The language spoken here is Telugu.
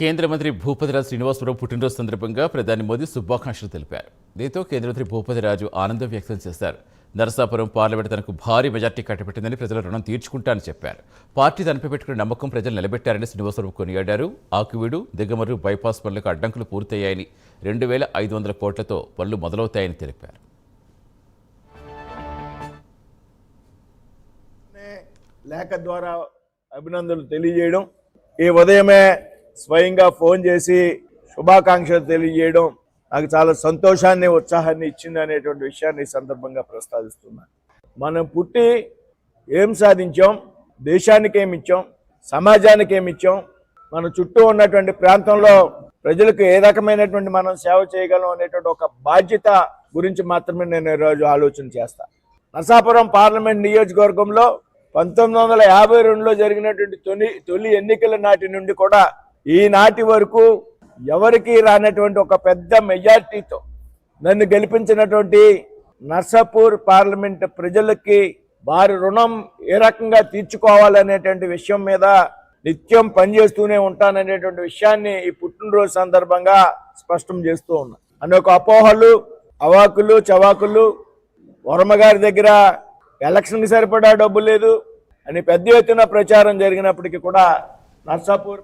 కేంద్ర మంత్రి భూపతిరాజు శ్రీనివాసరావు పుట్టినరోజు సందర్భంగా ప్రధాని మోదీ శుభాకాంక్షలు తెలిపారు. దీంతో కేంద్ర మంత్రి భూపతిరాజు ఆనందం వ్యక్తం చేశారు. నరసాపురం పార్లమెంట్ తనకు భారీ మెజార్టీ కట్టబెట్టిందని ప్రజల రుణం తీర్చుకుంటానని చెప్పారు. పార్టీ తనపై పెట్టుకున్న నమ్మకం ప్రజలు నిలబెట్టారని శ్రీనివాసరావు కొనియాడారు. ఆకువీడు దిగమరు బైపాస్ పనులకు అడ్డంకులు పూర్తయ్యాయని రెండు వేల ఐదు వందల కోట్లతో పనులు మొదలవుతాయని తెలిపారు. లేఖ ద్వారా అభినందనలు తెలియజేయడం ఈ ఉదయమే స్వయంగా ఫోన్ చేసి శుభాకాంక్షలు తెలియజేయడం నాకు చాలా సంతోషాన్ని ఉత్సాహాన్ని ఇచ్చింది అనేటువంటి విషయాన్ని ఈ సందర్భంగా ప్రస్తావిస్తున్నాను మనం పుట్టి ఏం సాధించాం? దేశానికి ఏమి ఇచ్చాం? సమాజానికి ఏమి ఇచ్చాం? మన చుట్టూ ఉన్నటువంటి ప్రాంతంలో ప్రజలకు ఏ రకమైనటువంటి మనం సేవ చేయగలం అనేటువంటి ఒక బాధ్యత గురించి మాత్రమే నేను ఈరోజు ఆలోచన చేస్తాను నరసాపురం పార్లమెంట్ నియోజకవర్గంలో పంతొమ్మిది వందల యాభై రెండులో జరిగినటువంటి తొలి తొలి ఎన్నికల నాటి నుండి కూడా ఈనాటి వరకు ఎవరికి రానటువంటి ఒక పెద్ద మెజార్టీతో నన్ను గెలిపించినటువంటి నర్సాపూర్ పార్లమెంట్ ప్రజలకి వారి రుణం ఏ రకంగా తీర్చుకోవాలనేటువంటి విషయం మీద నిత్యం పనిచేస్తూనే ఉంటాననేటువంటి విషయాన్ని ఈ పుట్టినరోజు సందర్భంగా స్పష్టం చేస్తూ ఉన్నా. అనేక అపోహలు అవాకులు చవాకులు వర్మ గారి దగ్గర ఎలక్షన్కి సరిపడా డబ్బు లేదు అని పెద్ద ఎత్తున ప్రచారం జరిగినప్పటికీ కూడా నర్సాపూర్